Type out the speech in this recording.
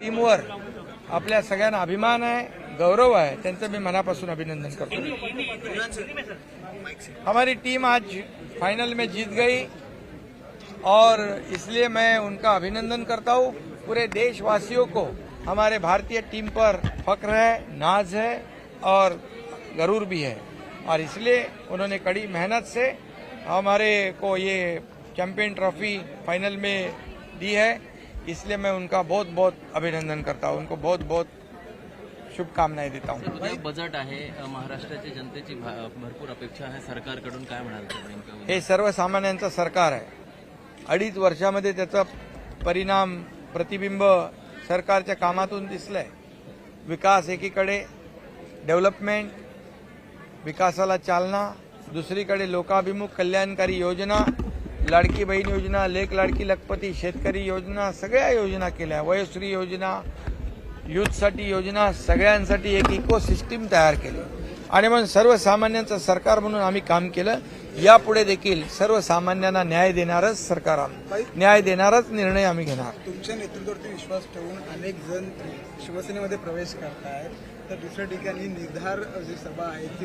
टीमवर आपल्या सगळ्यांना अभिमान आहे, गौरव है त्यांचं मी मनापासून अभिनंदन करतो. हमारी टीम आज फाइनल में जीत गई और इसलिए मैं उनका अभिनंदन करता हूँ। पूरे देशवासियों को हमारे भारतीय टीम पर फक्र है, नाज है और गरूर भी है। और इसलिए उन्होंने कड़ी मेहनत से हमारे को ये चैंपियन ट्रॉफी फाइनल में दी है। इसलिए मैं उनका बहुत बहुत अभिनंदन करता हूँ उनको बहुत बहुत शुभकामनाएं देता हूँ। बजेट आहे महाराष्ट्राच्या जनतेची भरपूर अपेक्षा आहे. सरकारकडून काय म्हणाल? हे सर्वसामान्यांचं सरकार आहे. अडीच वर्षामध्ये त्याचा परिणाम प्रतिबिंब सरकारच्या कामातून दिसलंय. विकास एकीकडे डेव्हलपमेंट विकासाला चालना दुसरीकडे लोकाभिमुख कल्याणकारी योजना लाडकी बहीण योजना लेख लाडकी लखपती शेतकरी योजना सगळ्या योजना केल्या. वयश्री योजना युथसाठी योजना सगळ्यांसाठी एक इकोसिस्टीम तयार केली. आणि म्हणून सर्वसामान्यांचं सरकार म्हणून आम्ही काम केलं. यापुढे देखील सर्वसामान्यांना न्याय देणारच सरकार न्याय देणारच निर्णय आम्ही घेणार. तुमच्या नेतृत्वावरती विश्वास ठेवून अनेक जण शिवसेनेमध्ये प्रवेश करतायत. तर दुसऱ्या ठिकाणी निर्धार जी सभा आहे ती